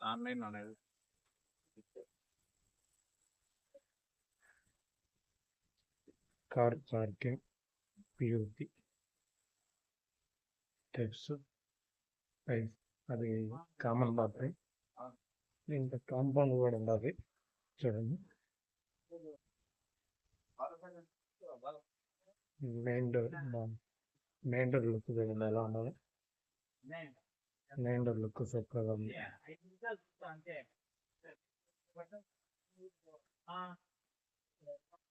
Online అనేది car parking పియూపి steps అది కామన్ బాత్రూమ్ ఇంకా కాంపౌండ్ కూడా ఉండాలి చూడండి main door main door look చూడండి ఎలా ఉన్నది డోర్ లుక్ సూపర్గా ఉంది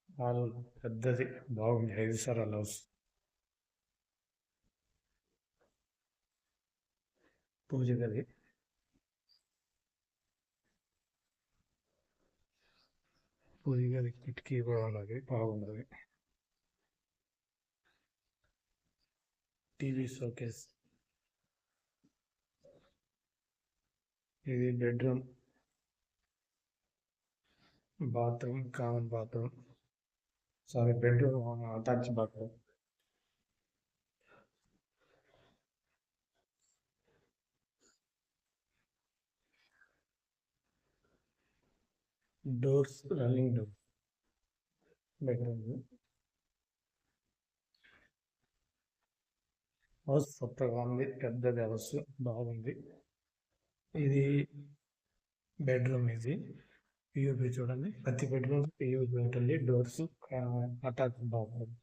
హాల్ పెద్దది బాగుంది ఐదు సార్ హౌస్ పూజ గది. పూజ గది కిటికీ కూడా ఉన్నది బాగున్నది టీవీ షోకేస్. ఇది bedroom. Bathroom common bathroom. Sorry bedroom attach bathroom. Doors running door. Bedroom. House కొత్తగా ఉంది పెద్దది హౌస్ బాగుంది. ఇది బెడ్రూమ్ ఇది. పియూపి చూడండి. ప్రతి బెడ్రూమ్ పియూపి ఉంటుంది డోర్స్ అటాచ్ బాత్రూమ్.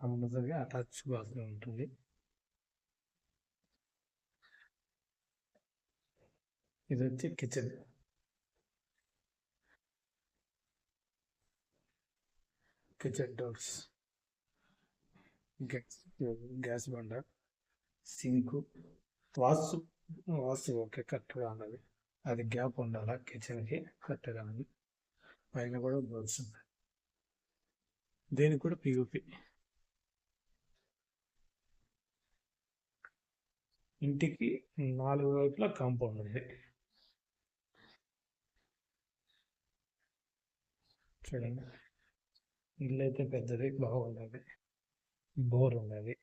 కంపల్సరిగా అటాచ్ బాత్రూమ్ ఉంటుంది. ఇది వచ్చి kitchen. Kitchen doors. Gas gas బండ సింకు వాస్తు వాస్తు ఓకే కరెక్ట్గా ఉన్నది. అది గ్యాప్ ఉండాలి? కిచెన్కి కరెక్ట్గా ఉంది. పైన కూడా బోర్డ్స్ ఉన్నాయి. దీనికి కూడా పియూపి ఇంటికి నాలుగు వైపులా కాంపౌండ్ ఉంది. చూడండి. ఇల్లు అయితే పెద్దది బాగున్నది బోర్ ఉన్నది.